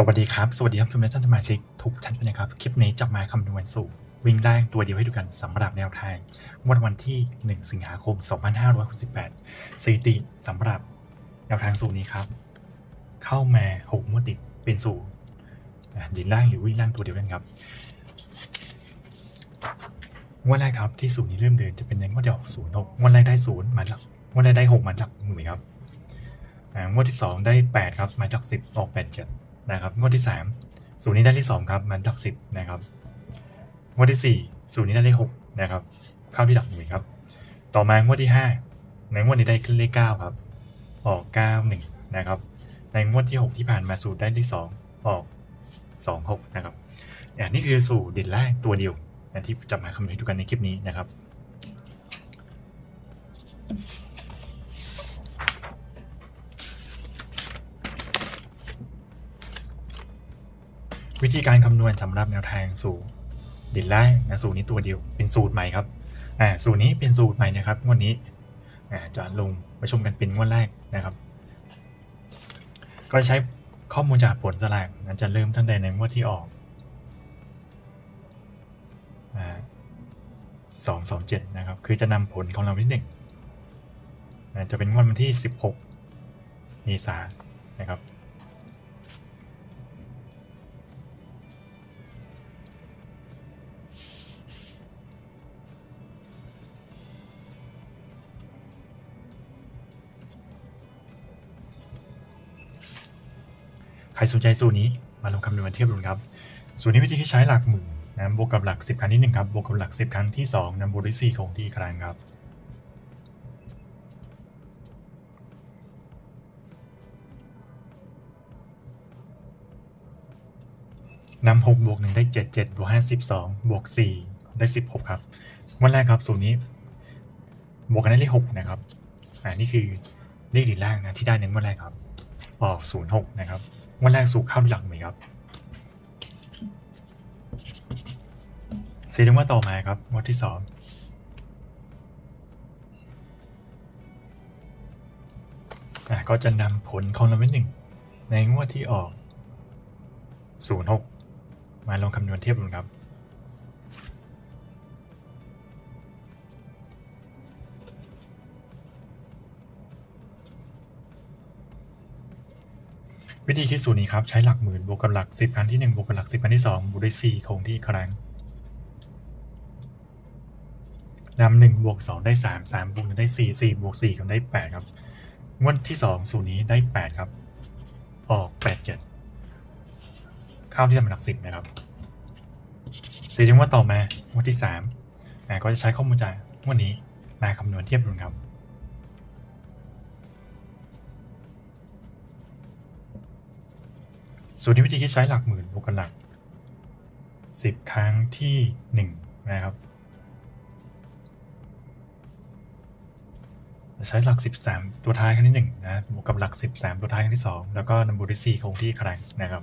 สวัสดีครับ สวัสดีครับทุกท่านสมาชิกทุกท่านนะครับ คลิปนี้จะมาคำนวณสูตรวิ่งแรงตัวเดียวให้ดูกันสำหรับแนวทางงวดวันที่ 1 สิงหาคม 2568สถิติสำหรับแนวทางสูตรนี้ครับ เข้ามา6งวดติดเป็นสูตรอะดินล่างหรือวิ่งล่างตัวเดียวกันครับงวดแรกครับที่สูตรนี้เริ่มเดินจะเป็นในงวดเดียวศูนย์หกงวดแรกได้ศูนย์มาหลักงวดแรกได้หกมาหลักหมื่นครับอ่างวดที่สองได้แปดครับมาจากสิบออกแปดเจ็ด นะครับงวดที่3สูตรนี้ได้ที่2ครับมันหลักสิบนะครับงวดที่4สูตรนี้ได้เลข6นะครับเข้าที่หลักหน่วยครับ ต่อมางวดที่ 5 ในงวดนี้ได้ขึ้นเลข9ครับ ออก 91 นะครับ ในงวดที่ 6 ที่ผ่านมาสูตรได้ที่2ออก 26 นะครับอันนี้คือสูตรเด่นแรกตัวเดียวที่จะมาคำนวณให้ดูกันในคลิปนี้นะครับ วิธีการคำนวณสำหรับแนวทางสูตรเด่นแรกนะสูตรนี้ตัวเดียวเป็นสูตรใหม่ครับอ่าสูตรนี้เป็นสูตรใหม่นะครับงวดนี้อ่าจะลงมาชมกันเป็นงวดแรกนะครับ ก็ใช้ข้อมูลจากผลสลากนะจะเริ่มตั้งแต่ในงวดที่ออกสองสองเจ็ดนะครับ คือจะนำผลของเราที่หนึ่งอ่าจะเป็นงวดวันที่สิบหกเมษายนนะครับ ใครสนใจสูตรนี้มาลองคำนวณเทียบดูครับสูตรนี้วิธีที่ใช้หลักหมื่นนะบวกกับหลัก 10 ครั้งที่1ครับบวกกับหลัก 10 ครั้งที่2นำบวกด้วย4คงที่ครั้งครับนำ6บวก1ได้7 7บวก5 12บวก4ได้16ครับ วันแรกครับสูตรนี้ บวกกันได้เลข6นะครับอ่านี่คือเลขดีล่างนะที่ได้ในงวันแรกครับออก06นะครับ วันแรกสู่ข้าวหลังไหมครับแสียดว่าต่อมาครับวัดที่สองอะก็จะนำผลของรางวัลหนึ่งในงวดที่ออก 06 มาลองคำนวณเทียบกันครับ วิธีคิดสูตรนี้ครับ ใช้หลักหมื่นบวกกับหลัก10ครั้งที่1บวกกับหลัก10ครั้งที่2บวกด้วย4คงที่อีกครั้งนำ1บวก2ได้3 3บวก1ได้4 4บวก4ก็ได้8ครับงวดที่2สูตรนี้ได้8ครับ ออก8 7เจ็ดข้าที่จะเป็นหลัก10นะครับสีถึงว่าต่อมางวดที่3อ่าก็จะใช้ข้อมูลจากงวดนี้มาคำนวณเทียบดูครับ สูตรนี้วิธีคิดใช้หลักหมื่นบวกกับหลักสิบครั้งที่หนึ่งนะครับ ใช้หลักสิบสามตัวท้ายครั้งที่หนึ่งนะบวกกับหลักสิบสามตัวท้ายครั้งที่สองแล้วก็นำบวกด้วยสี่คงที่ครั้งนะครับ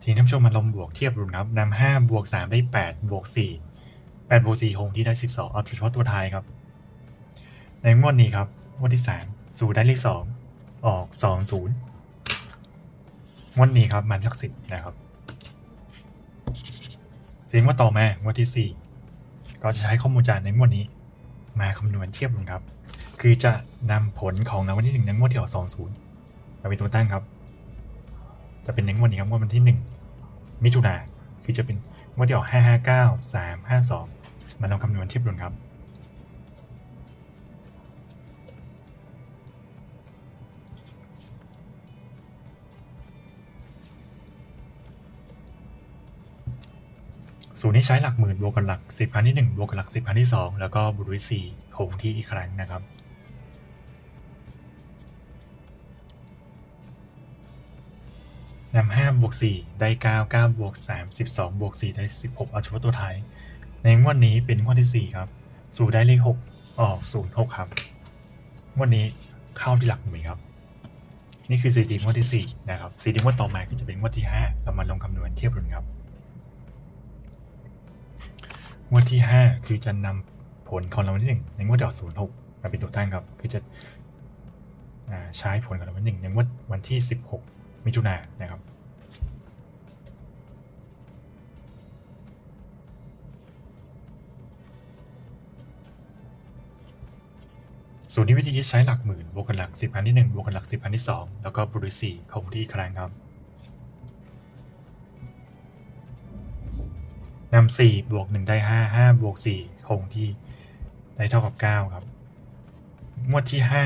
ทีนี้ท่านผู้ชมมาลองบวกเทียบดูนะครับนำห้าบวกสามได้แปดบวกสี่แปดบวกสี่คงที่ได้สิบสองเอาเฉพาะตัวท้ายครับ ในงวดนี้ครับ วดที่สามสู่ได้เลขสองออกสองศูนย์งวดนี้ครับมันหลักสิบนะครับ เสียงว่าต่อมางวดที่สี่ก็จะใช้ข้อมูลจากในงวดนี้ มาคำนวณเทียบกันครับ คือจะนำผลของรางวัลที่หนึ่งในงวดที่ออกสองศูนย์มาเป็นตัวตั้งครับ จะเป็นในงวดนี้ครับงวดวันที่หนึ่งมิถุนาคือจะเป็นงวดที่ออกห้าห้าเก้าสามห้าสองมาลองคำนวณเทียบดูครับ สูตรนี้ใช้หลักหมื่นบวกกับหลักสิบครั้งที่หนึ่งบวกกับหลักสิบครั้งที่สองแล้วก็บวกด้วยสี่คงที่อีกครั้งนะครับนำห้าบวกสี่ได้เก้าเก้าบวกสามสิบสองบวกสี่ได้สิบหกเอาเฉพาะตัวท้าย ในงวดนี้เป็นงวดที่สี่ครับ สูตรได้เลขหกออกศูนย์หกครับงวดนี้เข้าที่หลักหมื่นครับ นี่คือสถิติงวดที่สี่นะครับสถิติงวดต่อมาก็จะเป็นงวดที่ห้าเรามาลงคำนวณเทียบกันครับ งวดที่ 5 คือจะนำผลของรางวัลที่ 1 ในงวดดอก06มาเป็นตัวตั้งครับ คือจะอใช้ผลกันวันหนึ่งในงวดวันที่ 16 มิถุนายนนะครับสูตรนี้วิธีคิดใช้หลักหมื่นบวกกันหลักสิบพันที่หนึ่งบวกกันหลักสิบพันที่สองแล้วก็บวกด้วยสี่คงที่ครั้งครับ สี่บวกหนึ่งได้ห้าห้าบวกสี่คงที่ได้เท่ากับเก้าครับ งวดที่ห้า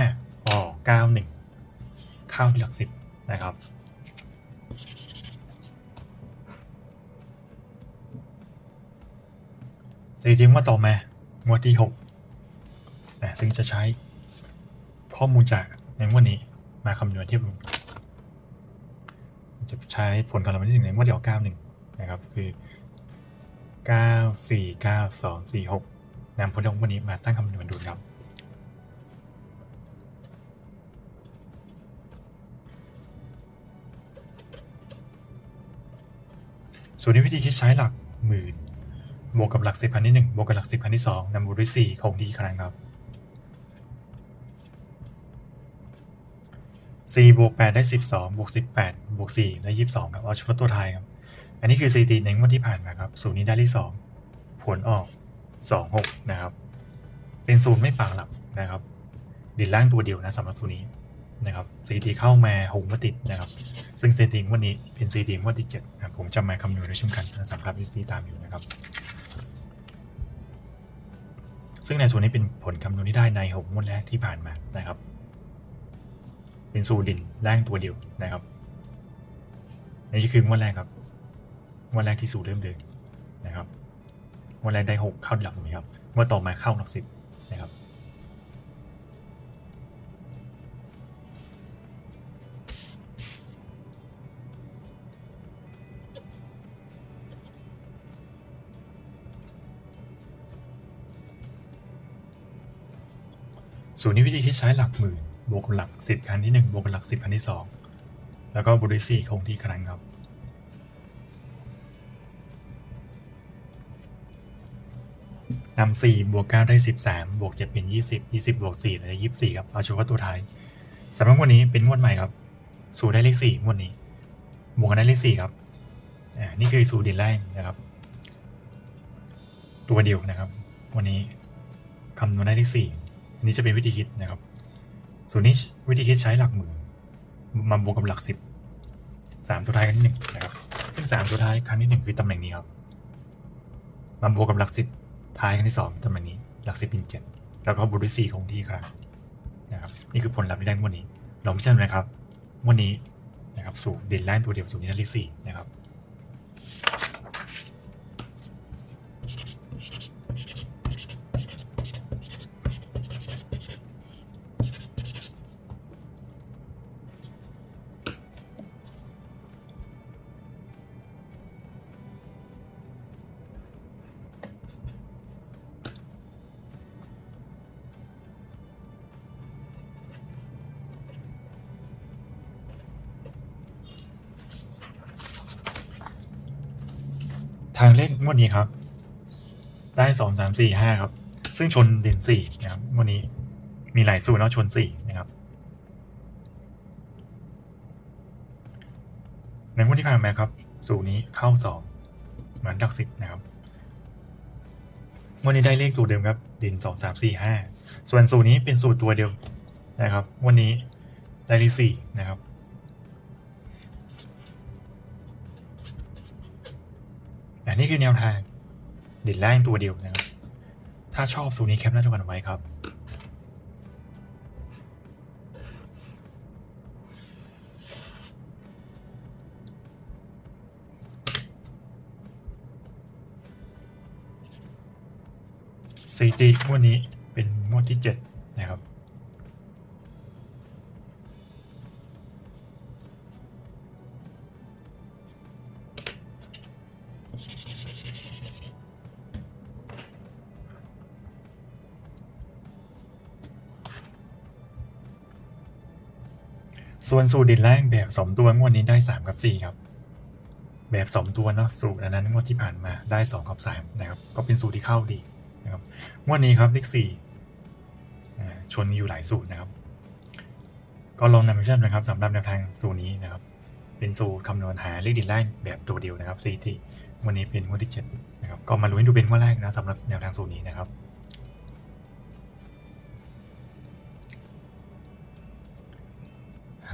ออกเก้าหนึ่งเข้าที่หลักสิบนะครับสถิติงวดต่อมางวดที่หกนะซึ่งจะใช้ข้อมูลจากในงวดนี้มาคำนวณเทียบรวมจะใช้ผลการคำนวณที่หนึ่งในงวดเดียวเก้าหนึ่งนะครับ คือ เก้าสี่เก้าสองสี่หกนำผลของวันนี้มาตั้งคำนวณดูครับส่วนในวิธีคิดใช้หลักหมื่นบวกกับหลักสิบพันที่หนึ่งบวกกับหลักสิบพันที่สองนำบวกด้วยสี่คงที่ครั้งครับสี่บวกแปดได้สิบสองบวกสิบแปดบวกสี่ได้ยี่สิบสองครับเอาเฉพาะตัวทายครับ อันนี้คือสถิติในงวดที่ผ่านมาครับสูตรนี้ได้เลขสองผลออกสองหกนะครับ เป็นสูตรไม่ปากหลักนะครับ ดินล่างตัวเดียวนะสำหรับสูตรนี้นะครับสถิติเข้ามาหงมาติดนะครับ ซึ่งสถิติงวันนี้เป็นสถิติงวันที่เจ็ดนะผมจะมาคำนวณในช่วงกันสำหรับที่ตามอยู่นะครับ ซึ่งในส่วนนี้เป็นผลคำนวณที่ได้ในหกงวดแรกที่ผ่านมานะครับ เป็นสูตรดินล่างตัวเดียวนะครับนี่คืองวดแรกครับ งวดแรกที่สูตรเริ่มเดินนะครับงวดแรกได้หกเข้าหลักหน่วยครับงวดต่อมาเข้าหลักสิบนะครับ สูตรนี้วิธีคิดใช้หลักหมื่นบวกกับหลักสิบครั้งที่หนึ่งบวกกับหลักสิบครั้งที่สองแล้วก็บวกด้วยสี่คงที่ครั้งครับ นำสี่บวกเก้าได้สิบสามบวกเจ็ดเป็นยี่สิบยี่สิบบวกสี่ได้ยี่สิบสี่ครับเอาเฉพาะตัวท้ายสำหรับวันนี้เป็นงวดใหม่ครับ สูตรได้เลขสี่งวดนี้ บวกกันได้เลขสี่ครับอ่านี่คือสูตรเด่นแรกนะครับ ตัวเดียวนะครับ วันนี้คำนวณได้เลขสี่อันนี้จะเป็นวิธีคิดนะครับส่วนนี้วิธีคิดใช้หลักหมื่นมาบวกกับหลักสิบสามตัวท้ายครั้งที่หนึ่งนะครับ ซึ่งสามตัวท้ายครั้งที่หนึ่งคือตำแหน่งนี้ครับมาบวกกับหลักสิบ ท้ายครั้งที่สองตำแหน่งนี้หลักสิบเป็นเจ็ดแล้วก็บูริสี่คงที่ครับนะครับนี่คือผลลัพธ์ที่ได้งวันนี้ลองพิจารณานะครับงวันนี้นะครับสูตรเด่นแรกตัวเดียวสูตรนี้ได้เลขสี่นะครับางเลขงวดนี้ครับ ได้สองสามสี่ห้าครับ ซึ่งชนเด่นสี่นะครับงวดนี้มีหลายสูตรเนาะชนสี่นะครับในงวดที่ผ่านมาครับ สูตรนี้เข้าสองเหมือนหลักสิบนะครับงวดนี้ได้เลขตัวเดิมครับเด่นสองสามสี่ห้าส่วนสูตรนี้เป็นสูตรตัวเดียวนะครับงวันนี้ได้เลขสี่นะครับ นนี้คือแนวทางเด่นล่างตัวเดียวนะครับ ถ้าชอบสูตรนี้แคปหน้าจอกันเอาไว้ครับ สถิติงวดนี้เป็นงวดที่เจ็ด ส่วนสูตรดินแรกแบบสมตัวงวดนี้ได้สามกับสี่ครับ แบบสมตัวเนาะสูตรอันนั้นงวดที่ผ่านมาได้สองกับสามนะครับ ก็เป็นสูตรที่เข้าดีนะครับงวดนี้ครับเลขสี่ชนอยู่หลายสูตรนะครับ ก็ลองนำไปใช้นะครับสำหรับแนวทางสูตรนี้นะครับ เป็นสูตรคำนวณหาเลขดินแรกแบบตัวเดียวนะครับสี่ที่วันนี้เป็นงวดที่เจ็ดนะครับ ก็มาลุ้นดูเป็นงวดแรกนะสำหรับแนวทางสูตรนี้นะครับ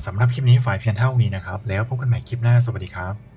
สำหรับคลิปนี้ฝ่ายเพียงเท่านี้นะครับ แล้วพบกันใหม่คลิปหน้า สวัสดีครับ